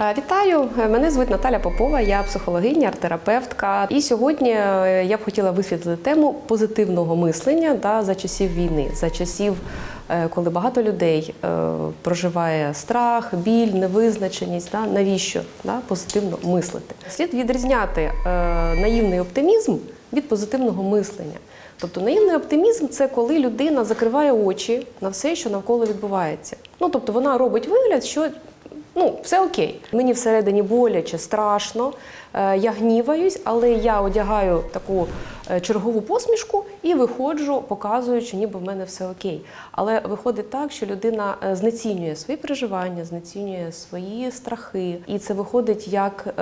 Е, Вітаю, мене звуть Наталя Попова, я психологиня, арт-терапевтка. І сьогодні е, я б хотіла висвітлити тему позитивного мислення да, за часів війни, за часів, е, коли багато людей е, проживає страх, біль, невизначеність. Да, навіщо да, позитивно мислити? Слід відрізняти е, наївний оптимізм від позитивного мислення. Тобто наївний оптимізм це коли людина закриває очі на все, що навколо відбувається. Ну тобто вона робить вигляд, що ну все окей. Мені всередині боляче, страшно, е, я гніваюсь, але я одягаю таку е, чергову посмішку і виходжу, показуючи, ніби в мене все окей. Але виходить так, що людина е, знецінює свої переживання, знецінює свої страхи, і це виходить як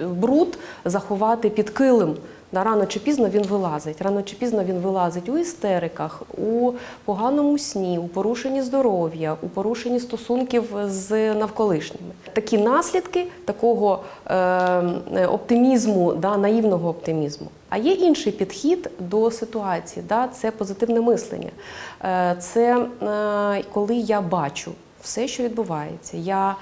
бруд заховати під килим. Рано чи пізно він вилазить. Рано чи пізно він вилазить у істериках, у поганому сні, у порушенні здоров'я, у порушенні стосунків з навколишніми. Такі наслідки такого е, оптимізму, да, наївного оптимізму. А є інший підхід до ситуації, да, це позитивне мислення. Е, це е, коли я бачу все, що відбувається. Я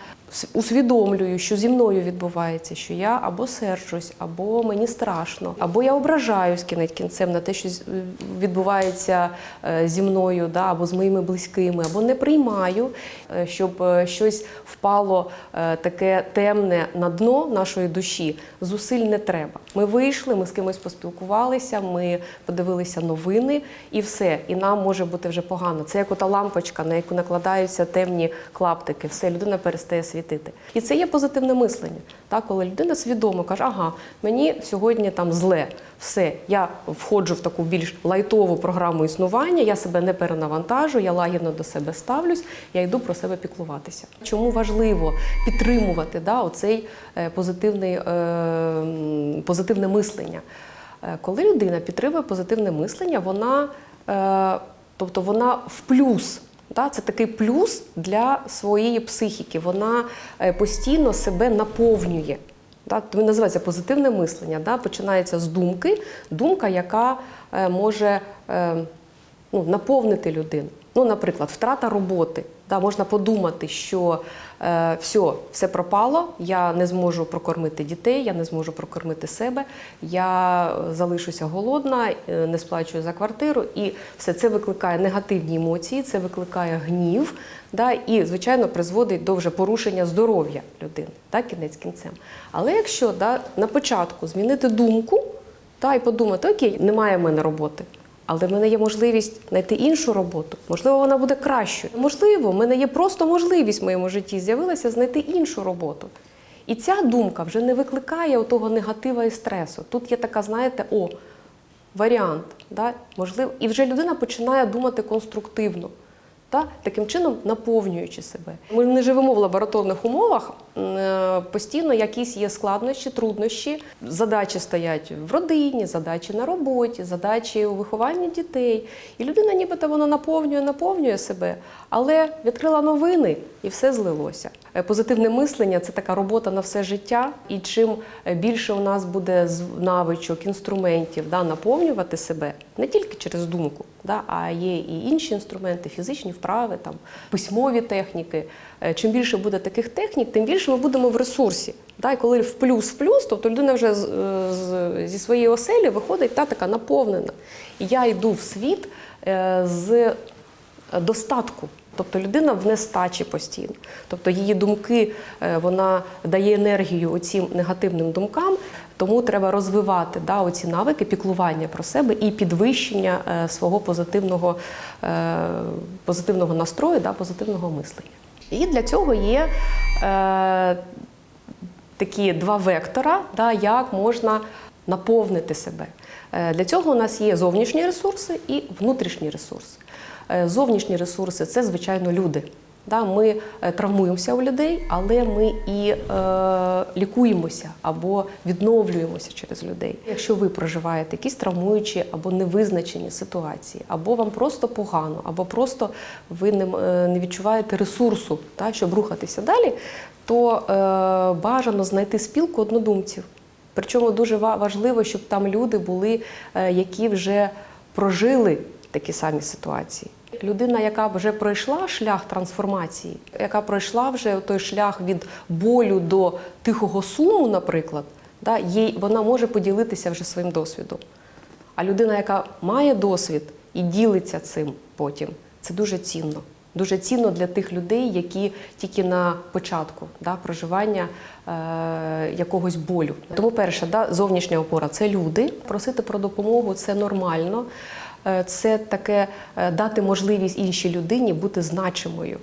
усвідомлюю, що зі мною відбувається, що я або сержусь, або мені страшно, або я ображаюсь кінець кінцем на те, що відбувається е, зі мною, да, або з моїми близькими, або не приймаю, е, щоб е, щось впало таке темне на дно нашої душі. Зусиль не треба. Ми вийшли, ми з кимось поспілкувалися, ми подивилися новини, і все. І нам може бути вже погано. Це як ота лампочка, на яку накладаються темні клаптики. Все, людина перестає світити. І це є позитивне мислення. Так, коли людина свідомо каже, ага, мені сьогодні там зле, все, я входжу в таку більш лайтову програму існування, я себе не перенавантажу, я лагідно до себе ставлюсь, я йду про себе піклуватися. Чому важливо підтримувати да, оцей е, позитивний, е, позитивне мислення? Е, Коли людина підтримує позитивне мислення, вона, е, тобто вона в плюс. Це такий плюс для своєї психіки. Вона е, постійно себе наповнює. Тому називається позитивне мислення. Починається з думки, думка, яка е, може е, ну, наповнити людину. Ну, наприклад, втрата роботи. Да, можна подумати, що е, все, все пропало, я не зможу прокормити дітей, я не зможу прокормити себе, я е, залишуся голодна, е, не сплачую за квартиру, і все це викликає негативні емоції, це викликає гнів, да, і, звичайно, призводить до вже порушення здоров'я людини, да, кінець кінцем. Але якщо да, на початку змінити думку та, і подумати, окей, немає в мене роботи. Але в мене є можливість знайти іншу роботу. Можливо, вона буде кращою. Можливо, в мене є просто можливість в моєму житті з'явилася знайти іншу роботу. І ця думка вже не викликає того негатива і стресу. Тут є така, знаєте, о, варіант. Да? Можливо, і вже людина починає думати конструктивно. Та таким чином наповнюючи себе. Ми не живемо в лабораторних умовах. е, Постійно якісь є складнощі, труднощі. Задачі стоять в родині, задачі на роботі, задачі у вихованні дітей. І людина, нібито вона наповнює, наповнює себе, але відкрила новини і все злилося. Е, Позитивне мислення це така робота на все життя. І чим е, більше у нас буде навичок, інструментів да, наповнювати себе не тільки через думку, да, а є і інші інструменти, фізичні вправи, там, письмові техніки. Е, Чим більше буде таких технік, тим більше ми будемо в ресурсі. Да, і коли в плюс в плюс, тобто людина вже з, з, зі своєї оселі виходить та така наповнена. І я йду в світ з достатку. Тобто людина в нестачі постійно. Тобто її думки, е, вона дає енергію оцім негативним думкам, тому треба розвивати да, оці навики піклування про себе і підвищення е, свого позитивного, е, позитивного настрою, да, позитивного мислення. І для цього є е, такі два вектора, да, як можна наповнити себе. Для цього у нас є зовнішні ресурси і внутрішні ресурси. Е, Зовнішні ресурси це, звичайно, люди. Да, Ми е, травмуємося у людей, але ми і е, лікуємося або відновлюємося через людей. Якщо ви проживаєте якісь травмуючі або невизначені ситуації, або вам просто погано, або просто ви не, е, не відчуваєте ресурсу, та, щоб рухатися далі, то е, бажано знайти спілку однодумців. Причому дуже важливо, щоб там люди були, які вже прожили такі самі ситуації. Людина, яка вже пройшла шлях трансформації, яка пройшла вже той шлях від болю до тихого суму, наприклад, да, їй, вона може поділитися вже своїм досвідом. А людина, яка має досвід і ділиться цим потім, це дуже цінно. Дуже цінно для тих людей, які тільки на початку да, проживання е, якогось болю. Тому перше, да, зовнішня опора це люди. Просити про допомогу це нормально. Е, Це таке е, дати можливість іншій людині бути значимою.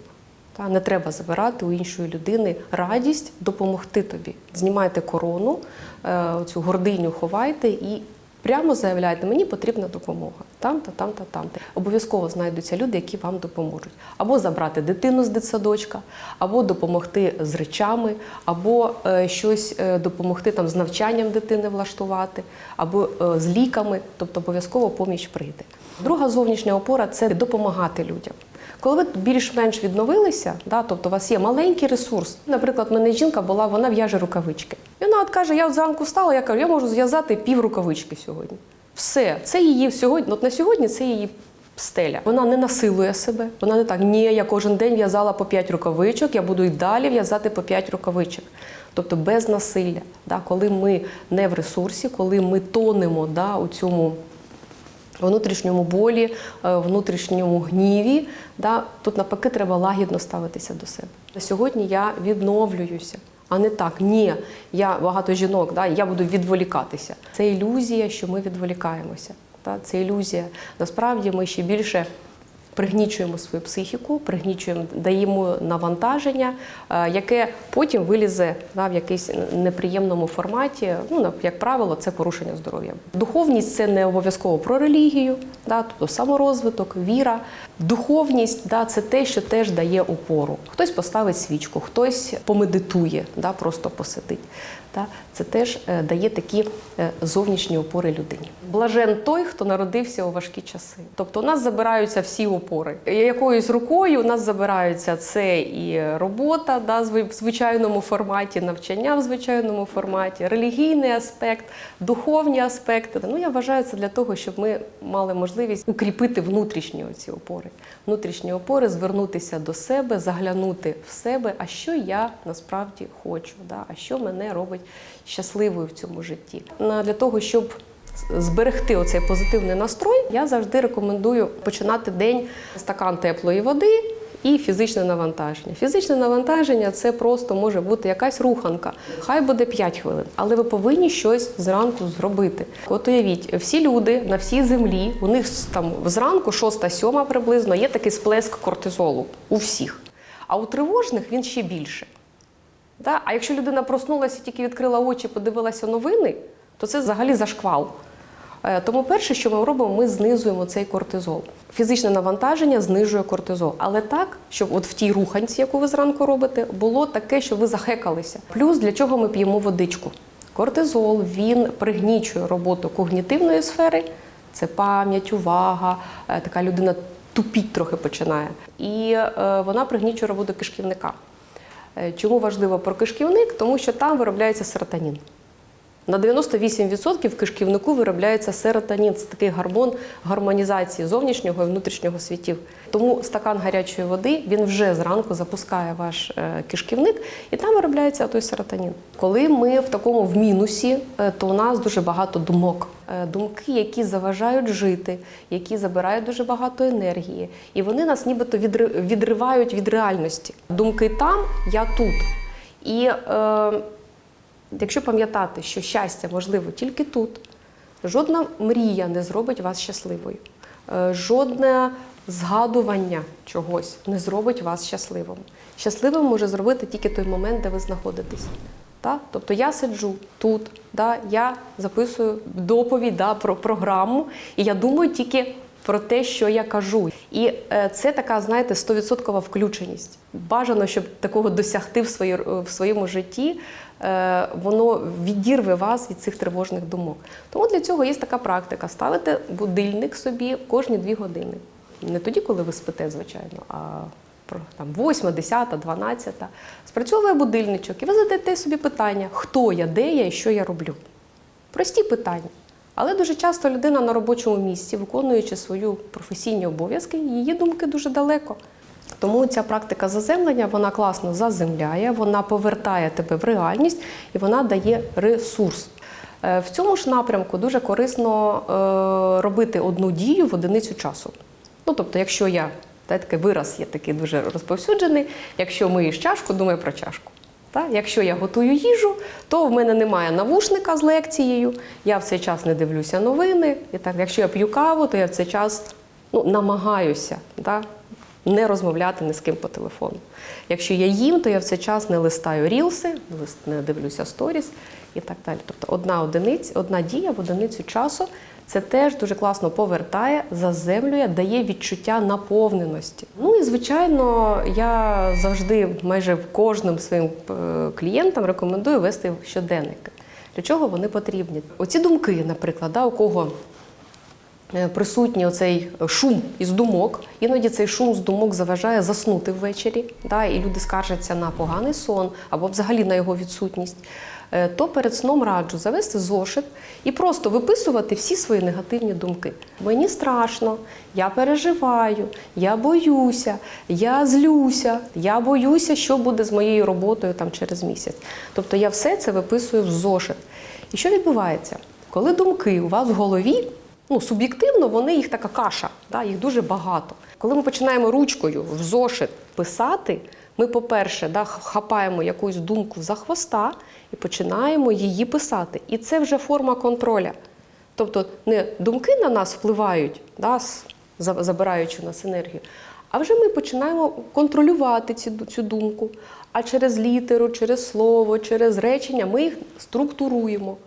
Не треба забирати у іншої людини радість допомогти тобі. Знімайте корону, е, цю гординю ховайте і прямо заявляйте, мені потрібна допомога. Там-то, там-то, там-то. Обов'язково знайдуться люди, які вам допоможуть. Або забрати дитину з дитсадочка, або допомогти з речами, або е, щось е, допомогти там з навчанням дитини влаштувати, або е, з ліками. Тобто обов'язково поміч прийде. Друга зовнішня опора це допомагати людям. Коли ви більш-менш відновилися, да, тобто у вас є маленький ресурс. Наприклад, мене жінка була, вона в'яже рукавички. І вона от каже: я от зранку встала, я кажу, я можу зв'язати пів рукавички сьогодні. Все, це її сьогодні. От на сьогодні це її стеля. Вона не насилує себе. Вона не так, ні, я кожен день в'язала по 5 рукавичок, я буду і далі в'язати по 5 рукавичок. Тобто без насилля. Да, коли ми не в ресурсі, коли ми тонемо да, у цьому внутрішньому болі, е, внутрішньому гніві. Да? Тут навпаки треба лагідно ставитися до себе. Сьогодні я відновлююся, а не так. Ні, я багато жінок, да? я буду відволікатися. Це ілюзія, що ми відволікаємося. Да? Це ілюзія. Насправді ми ще більше. Пригнічуємо свою психіку, пригнічуємо, даємо навантаження, е, яке потім вилізе да, в якийсь неприємному форматі. Ну, як правило, це порушення здоров'я. Духовність це не обов'язково про релігію, да, тобто саморозвиток, віра. Духовність да, це те, що теж дає опору. Хтось поставить свічку, хтось помедитує, да, просто посидить. Да. Це теж е, дає такі е, зовнішні опори людині. Блажен той, хто народився у важкі часи. Тобто у нас забираються всі опори. Якоюсь рукою у нас забираються це і робота да, в звичайному форматі, навчання в звичайному форматі, релігійний аспект, духовні аспекти. Ну я вважаю це для того, щоб ми мали можливість укріпити внутрішні оці опори. Внутрішні опори, звернутися до себе, заглянути в себе, а що я насправді хочу, да? а що мене робить щасливою в цьому житті. Для того, щоб зберегти оцей позитивний настрой, я завжди рекомендую починати день стакан теплої води. І фізичне навантаження. Фізичне навантаження це просто може бути якась руханка. Хай буде 5 хвилин, але ви повинні щось зранку зробити. От уявіть, всі люди на всій землі, у них там зранку, 6-7 приблизно, є такий сплеск кортизолу у всіх. А у тривожних він ще більше. А якщо людина проснулася, тільки відкрила очі, подивилася новини, то це взагалі зашквал. Е, Тому перше, що ми робимо, ми знизуємо цей кортизол. Фізичне навантаження знижує кортизол, але так, щоб от в тій руханці, яку ви зранку робите, було таке, що ви захекалися. Плюс для чого ми п'ємо водичку? Кортизол він пригнічує роботу когнітивної сфери, це пам'ять, увага, е, така людина тупіть трохи починає. І е, вона пригнічує роботу кишківника. Чому важливо про кишківник? Тому що там виробляється серотонін. На 98% в кишківнику виробляється серотонін. Це такий гормон гармонізації зовнішнього і внутрішнього світів. Тому стакан гарячої води він вже зранку запускає ваш е, кишківник, і там виробляється той серотонін. Коли ми в такому в мінусі, е, то у нас дуже багато думок. Е, Думки, які заважають жити, які забирають дуже багато енергії, і вони нас нібито відри- відривають від реальності. Думки там, я тут. І е, Якщо пам'ятати, що щастя можливо тільки тут, жодна мрія не зробить вас щасливою, Е, жодне згадування чогось не зробить вас щасливим. Щасливим може зробити тільки той момент, де ви знаходитесь. Так? Тобто я сиджу тут, да? я записую доповідь да, про програму, і я думаю тільки про те, що я кажу. І е, це така, знаєте, 100% включеність. Бажано, щоб такого досягти в, свої, в своєму житті, е, воно відірве вас від цих тривожних думок. Тому для цього є така практика: ставити будильник собі кожні дві години. Не тоді, коли ви спите, звичайно, а там 8, 10, 12. Спрацьовує будильничок, і ви задаєте собі питання, хто я, де я і що я роблю. Прості питання. Але дуже часто людина на робочому місці, виконуючи свої професійні обов'язки, її думки дуже далеко. Тому ця практика заземлення вона класно заземляє, вона повертає тебе в реальність і вона дає ресурс. Е, В цьому ж напрямку дуже корисно е, робити одну дію в одиницю часу. Ну, тобто, якщо я та, такий вираз є такий дуже розповсюджений, якщо миєш чашку, думай про чашку. Та? Якщо я готую їжу, то в мене немає навушника з лекцією, я в цей час не дивлюся новини. І так, якщо я п'ю каву, то я в цей час ну, намагаюся та? Не розмовляти ні з ким по телефону. Якщо я їм, то я в цей час не листаю рілси, не дивлюся сторіс і так далі. Тобто одна одиниця, одна дія в одиницю часу це теж дуже класно повертає, заземлює, дає відчуття наповненості. Ну і звичайно, я завжди майже кожним своїм е, клієнтам рекомендую вести щоденники. Для чого вони потрібні? Оці думки, наприклад, да, у кого присутній оцей шум із думок. Іноді цей шум з думок заважає заснути ввечері, да, і люди скаржаться на поганий сон або взагалі на його відсутність. Е, То перед сном раджу завести зошит і просто виписувати всі свої негативні думки. Мені страшно, я переживаю, я боюся, я злюся, я боюся, що буде з моєю роботою там через місяць. Тобто я все це виписую в зошит. І що відбувається? Коли думки у вас в голові, ну суб'єктивно, вони їх така каша, да, їх дуже багато. Коли ми починаємо ручкою в зошит писати, ми, по-перше, да, хапаємо якусь думку за хвоста і починаємо її писати. І це вже форма контроля. Тобто не думки на нас впливають, да, забираючи у нас енергію, а вже ми починаємо контролювати ці, цю думку. А через літеру, через слово, через речення ми їх структуруємо.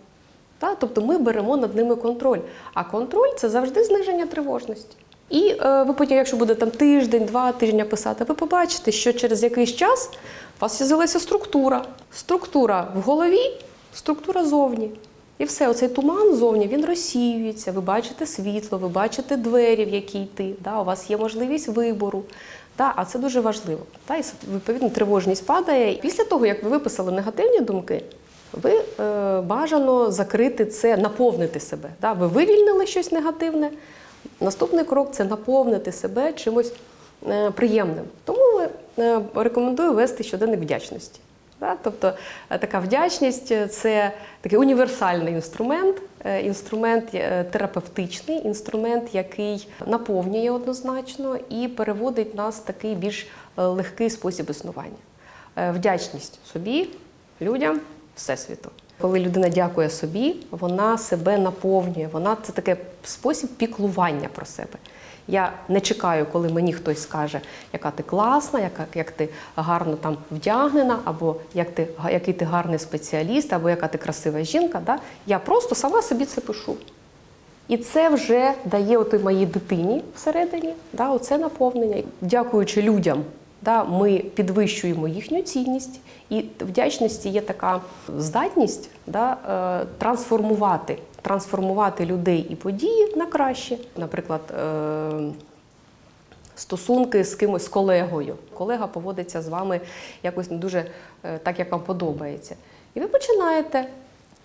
Та? Тобто ми беремо над ними контроль. А контроль це завжди зниження тривожності. І е, ви потім, якщо буде там тиждень, два тижні писати, ви побачите, що через якийсь час у вас з'явилася структура. Структура в голові, структура зовні. І все, оцей туман зовні він розсіюється. Ви бачите світло, ви бачите двері, в які йти. Да? У вас є можливість вибору. Да? А це дуже важливо. Да? І відповідно тривожність падає. Після того, як ви виписали негативні думки, ви е, бажано закрити це, наповнити себе. Да? Ви вивільнили щось негативне. Наступний крок це наповнити себе чимось е, приємним. Тому е, рекомендую вести щоденник вдячності. Тобто така вдячність це такий універсальний інструмент, інструмент терапевтичний, інструмент, який наповнює однозначно і переводить нас в такий більш легкий спосіб існування. Вдячність собі, людям, всесвіту. Коли людина дякує собі, вона себе наповнює. Вона це таке спосіб піклування про себе. Я не чекаю, коли мені хтось скаже, яка ти класна, яка як ти гарно там вдягнена, або як ти який ти гарний спеціаліст, або яка ти красива жінка. Да? Я просто сама собі це пишу. І це вже дає моїй дитині всередині, да, оце наповнення. Дякуючи людям, да, ми підвищуємо їхню цінність, і вдячності є така здатність да, е, трансформувати, трансформувати людей і події на краще. Наприклад, е, стосунки з кимось з колегою. Колега поводиться з вами якось не дуже е, так, як вам подобається. І ви починаєте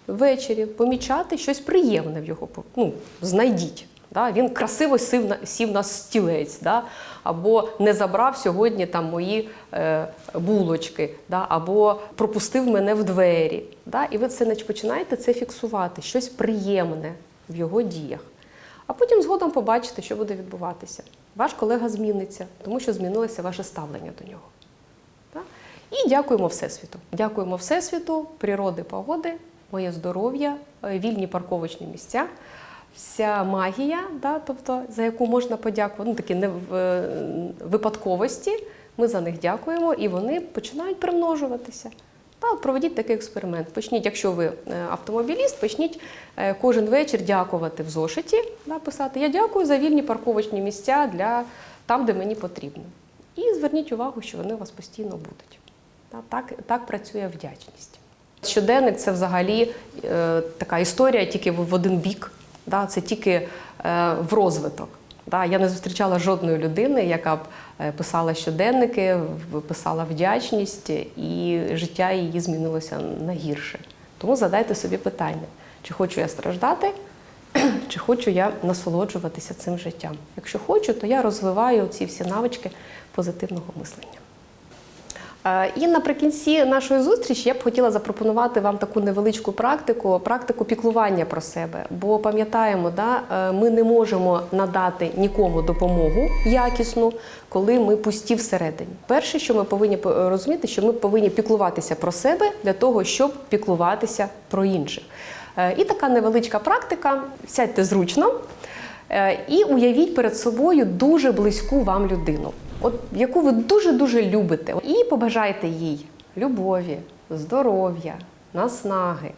ввечері помічати щось приємне в його ну, знайдіть. Да? Він красиво сів на, сів на стілець, да? або не забрав сьогодні там мої е, булочки, да? або пропустив мене в двері. Да? І ви це починаєте це фіксувати, щось приємне в його діях. А потім згодом побачите, що буде відбуватися. Ваш колега зміниться, тому що змінилося ваше ставлення до нього. Так? І дякуємо Всесвіту. Дякуємо Всесвіту, природи, погоди, моє здоров'я, е, вільні парковочні місця, вся магія, да, тобто, за яку можна подякувати, ну, такі не е, випадковості. Ми за них дякуємо, і вони починають примножуватися. Та, проведіть такий експеримент. Почніть, якщо ви е, автомобіліст, почніть е, кожен вечір дякувати в зошиті, да, писати Я дякую за вільні парковочні місця для там, де мені потрібно. І зверніть увагу, що вони у вас постійно будуть. Та, Так, так працює вдячність. Щоденник це взагалі е, така історія тільки в один бік. Да, це тільки е, в розвиток. Да, я не зустрічала жодної людини, яка б е, писала щоденники, писала вдячність, і життя її змінилося на гірше. Тому задайте собі питання, чи хочу я страждати, чи хочу я насолоджуватися цим життям. Якщо хочу, то я розвиваю ці всі навички позитивного мислення. Е, І наприкінці нашої зустрічі я б хотіла запропонувати вам таку невеличку практику, практику піклування про себе. Бо пам'ятаємо, да, е, ми не можемо надати нікому допомогу якісну, коли ми пусті всередині. Перше, що ми повинні розуміти, що ми повинні піклуватися про себе для того, щоб піклуватися про інших. Е, І така невеличка практика: сядьте зручно. Е, І уявіть перед собою дуже близьку вам людину, от яку ви дуже дуже любите, і побажайте їй любові, здоров'я, наснаги.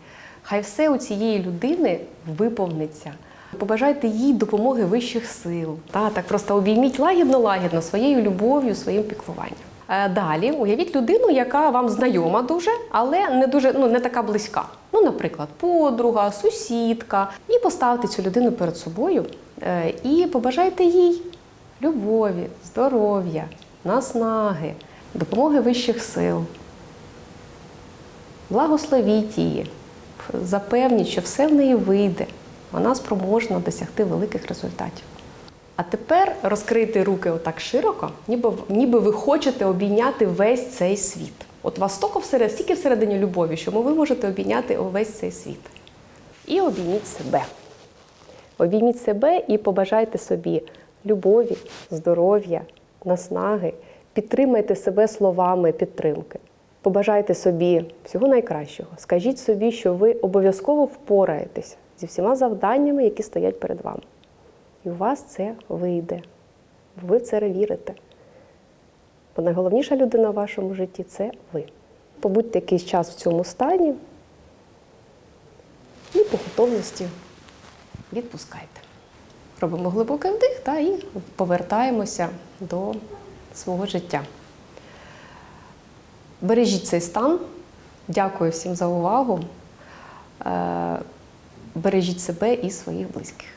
Хай все у цієї людини виповниться. Побажайте їй допомоги вищих сил. Та так просто обійміть лагідно-лагідно своєю любов'ю, своїм піклуванням. Е, Далі уявіть людину, яка вам знайома дуже, але не дуже ну не така близька. Ну, наприклад, подруга, сусідка. І поставте цю людину перед собою е, і побажайте їй любові, здоров'я, наснаги, допомоги вищих сил. Благословіть її, запевніть, що все в неї вийде. Вона спроможна досягти великих результатів. А тепер розкрийте руки отак широко, ніби, ніби ви хочете обійняти весь цей світ. От вас стільки всередині, стільки всередині любові, що ви можете обійняти увесь цей світ. І обійміть себе. Обійміть себе і побажайте собі любові, здоров'я, наснаги. Підтримайте себе словами підтримки. Побажайте собі всього найкращого. Скажіть собі, що ви обов'язково впораєтесь зі всіма завданнями, які стоять перед вами. І у вас це вийде. Ви в це вірите. Бо найголовніша людина в вашому житті це ви. Побудьте якийсь час в цьому стані і по готовності відпускайте. Робимо глибокий вдих та і повертаємося до свого життя. Бережіть цей стан. Дякую всім за увагу. Е, Бережіть себе і своїх близьких.